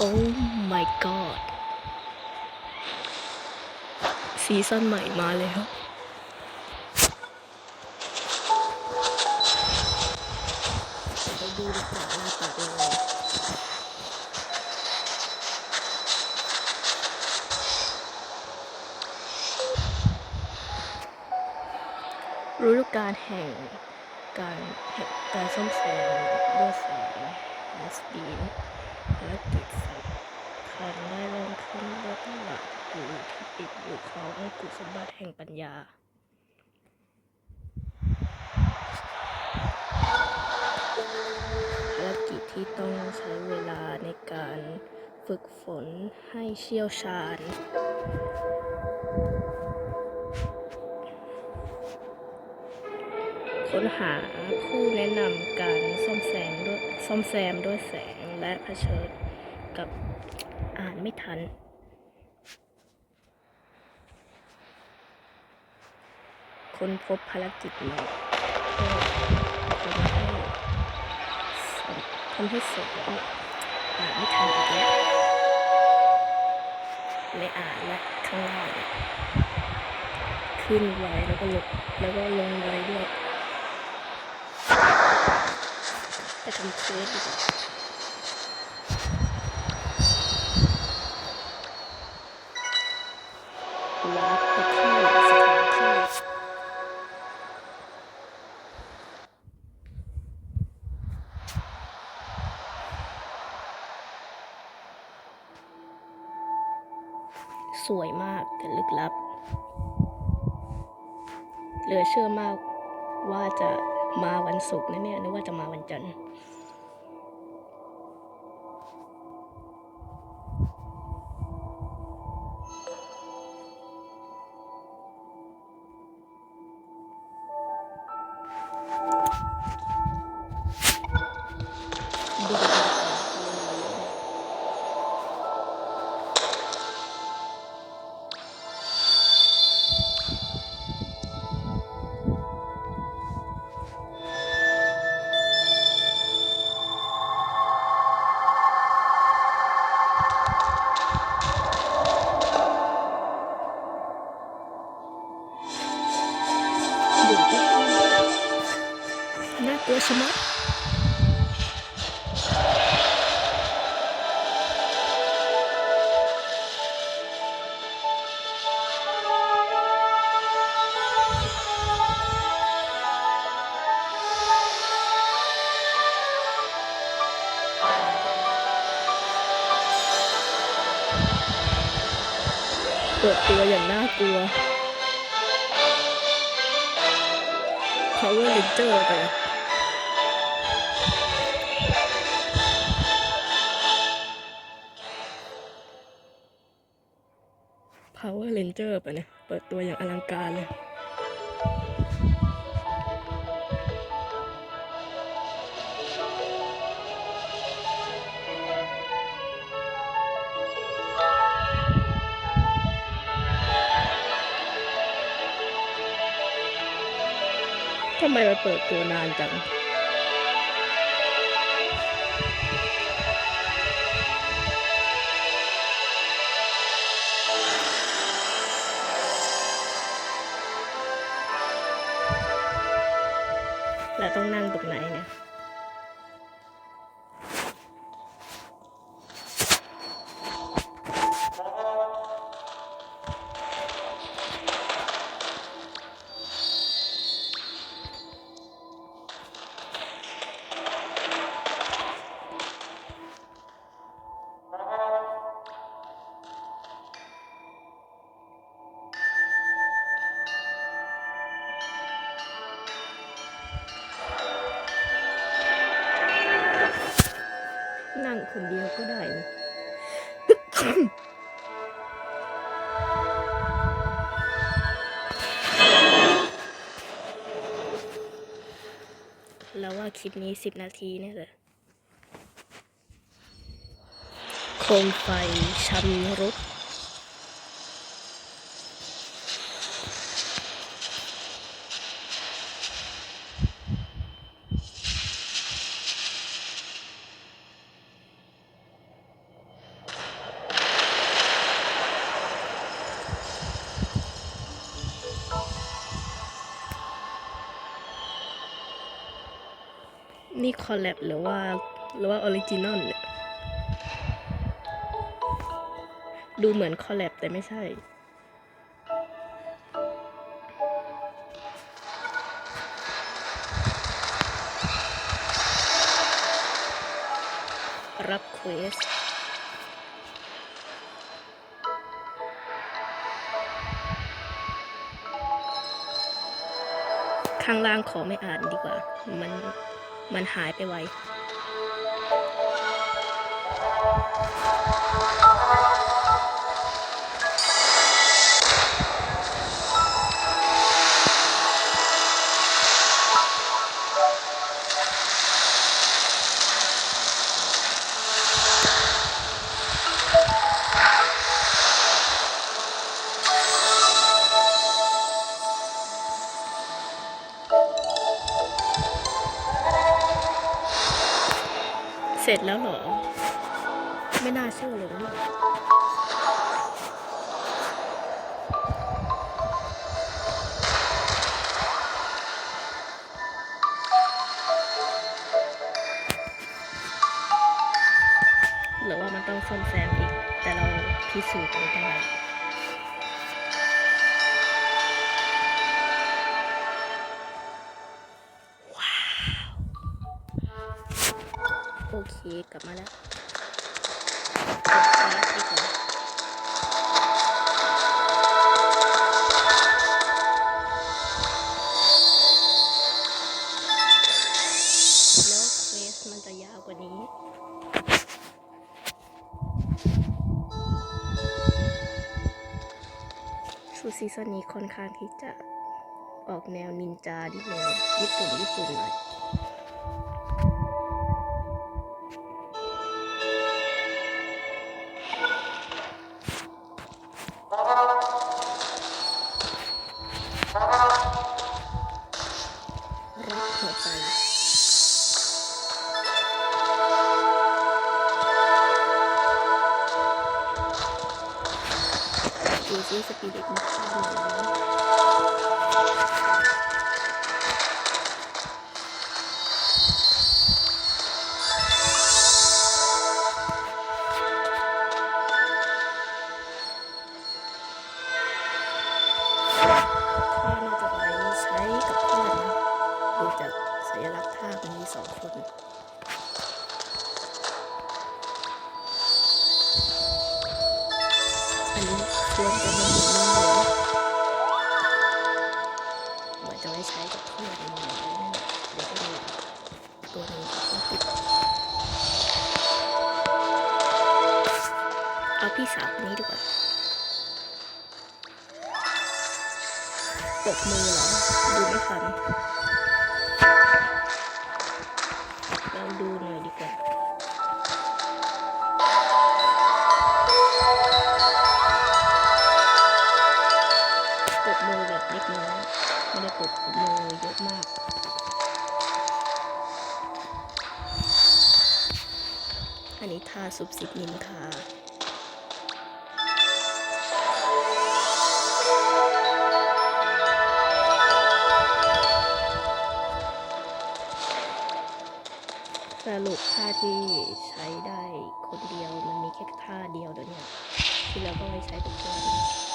โอ้ my god ซีซั่นใหม่มาแล้วไปดูดีกว่าหน้าตาเป็นยังไงฤดูกกาลแห่งการแห่งการซ่อมแซมด้วยแสง SD ภารกิจสำคัญได้เริ่มขึ้นเมื่อตลาดอยู่ที่ปิดอยู่ของกุศลบัติแห่งปัญญาภารกิจที่ต้องใช้เวลาในการฝึกฝนให้เชี่ยวชาญค้นหาผู้แนะนำการซ่อมแซมด้วยซ่อมแซมด้วยแสง และเผชิญกับอ่านไม่ทัน คนพบภารกิจใหม่เพื่อทำให้สมอ่านไม่ทันอีกแล้วไม่อ่านและข้างล่างขึ้นไว้แล้วก็ลงแล้วก็ลงไว้ด้วยไปทำเควสดีกว่า สวยมากแต่ลึกลับ เหลือเชื่อมากว่าจะมาวันศุกร์นะเนี่ยนึกว่าจะมาวันจันทร์ น่ากลัวชะมัดเปิดตัวอย่างน่ากลัว Power Ranger ไป Power Ranger ไปเนี่ย เปิดตัวอย่างอลังการเลยทำไมมันเปิดตัวนานจัง แล้วต้องนั่งตรงไหนเนี่ย คนเดียวก็ได้นะแล้วว่าคลิปนี้สิบนาทีเนี่ยเละโคมไฟชำรุด นี่คอลแลบหรือว่า หรือว่าออริจินอลเนี่ย ดูเหมือนคอลแลบแต่ไม่ใช่รับเควส ข้างล่างขอไม่อ่านดีกว่า มัน มันหายไปไว สร็จแล้วเหรอ ไม่น่าเชื่อเลยนะเนี่ยหรือว่ามันต้องซ่อมแซมอีก แต่เราพิสูจน์ไม่ได้ กลับมาแล้วแล้วเควสมันจะยาวกว่านี้สูซีซั่นนี้ค่อนข้างที่จะออกแนวนินจาดิดนึงญี่ปุ่นญี่ปุ่นหน่อย ดูซิสปิริ อันนี้ควรจะมันหมุนมันหมุนเหมือนจะไว้ใช้กับเพื่อนมันหมุนเดี๋ยวก็มีตัวนึงต้องติดเอาพี่สาวคนนี้ดีกว่าปกมือเหรอ ดูไม่ทันเราดูหน่อย เยอะมาก อันนี้ทาซุบซิบนินทาสรุปท่าที่ใช้ได้คนเดียวมันมีแค่ท่าเดียวเดี๋ยวนี้ที่เราก็ไม่ใช้กับเพื่อน